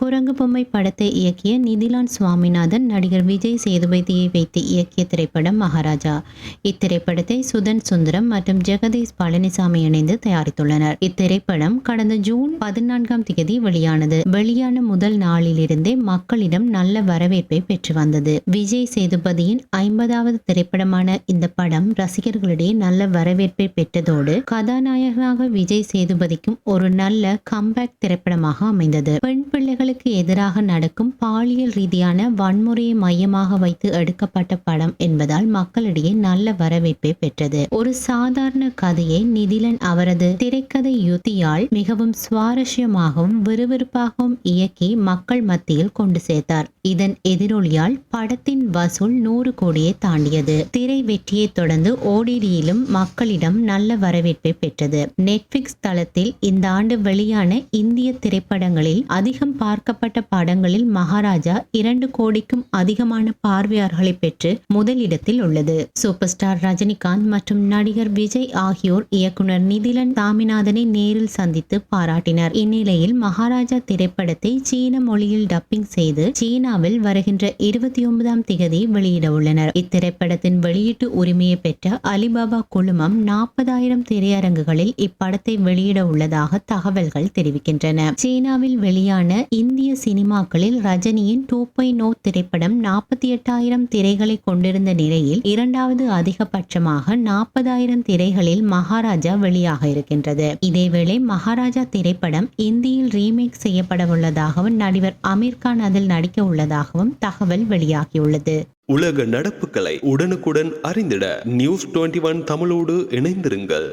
குரங்கு பொம்மை படத்தை இயக்கிய நிதிலான் சுவாமிநாதன் நடிகர் விஜய் சேதுபதியை வைத்து இயக்கிய திரைப்படம் மகாராஜா. இத்திரைப்படத்தை சுதன் சுந்தரம் மற்றும் ஜெகதீஷ் பழனிசாமி இணைந்து தயாரித்துள்ளனர். இத்திரைப்படம் கடந்த ஜூன் பதினான்காம் தேதி வெளியானது. வெளியான முதல் நாளிலிருந்தே மக்களிடம் நல்ல வரவேற்பை பெற்று வந்தது. விஜய் சேதுபதியின் ஐம்பதாவது திரைப்படமான இந்த படம் ரசிகர்களிடையே நல்ல வரவேற்பை பெற்றதோடு கதாநாயகனாக விஜய் சேதுபதிக்கும் ஒரு நல்ல கம்பேக் திரைப்படமாக அமைந்தது. பெண் பெண்களுக்கு எதிராக நடக்கும் பாலியல் ரீதியான வன்முறையை மையமாக வைத்து எடுக்கப்பட்ட படம் என்பதால் மக்களிடையே நல்ல வரவேற்பை பெற்றது. ஒரு சாதாரண கதையை நிதிலன் அவரது திரைக்கதை யுத்தியால் மிகவும் சுவாரஸ்யமாகவும் விறுவிறுப்பாகவும் இயக்கி மக்கள் மத்தியில் கொண்டு சேர்த்தார். இதன் எதிரொலியால் படத்தின் வசூல் நூறு கோடியை தாண்டியது. திரை வெற்றியை தொடர்ந்து ஓடிடியிலும் மக்களிடம் நல்ல வரவேற்பை பெற்றது. நெட்ஃபிளிக்ஸ் தளத்தில் இந்த ஆண்டு வெளியான இந்திய திரைப்படங்களில் அதிகம் பார்க்க பார்க்கப்பட்ட படங்களில் மகாராஜா இரண்டு கோடிக்கும் அதிகமான பார்வையாளர்களை பெற்று முதலிடத்தில் உள்ளது. சூப்பர் ஸ்டார் ரஜினிகாந்த் மற்றும் நடிகர் விஜய் ஆகியோர் இயக்குனர் நிதிலன் சாமிநாதனை நேரில் சந்தித்து பாராட்டினர். இந்நிலையில் மகாராஜா திரைப்படத்தை சீன மொழியில் டப்பிங் செய்து சீனாவில் வருகின்ற இருபத்தி ஒன்பதாம் திகதி வெளியிட உள்ளனர். இத்திரைப்படத்தின் வெளியீட்டு உரிமையை பெற்ற அலிபாபா குழுமம் நாற்பதாயிரம் திரையரங்குகளில் இப்படத்தை வெளியிட உள்ளதாக தகவல்கள் தெரிவிக்கின்றன. சீனாவில் வெளியான இந்த இந்திய சினிமாக்களில் ரஜினியின் டூ நோ oh திரைப்படம் நாற்பத்தி எட்டாயிரம் திரைகளை கொண்டிருந்த நிலையில் இரண்டாவது அதிகபட்சமாக நாற்பதாயிரம் திரைகளில் மகாராஜா வெளியாக இருக்கின்றது. இதேவேளை மகாராஜா திரைப்படம் இந்தியில் ரீமேக் செய்யப்பட உள்ளதாகவும் நடிகர் அமீர்கான் அதில் நடிக்க உள்ளதாகவும் தகவல் வெளியாகியுள்ளது. உலக நடப்புகளை உடனுக்குடன் அறிந்திட நியூஸ் டுவெண்ட்டி ஒன் தமிழோடு இணைந்திருங்கள்.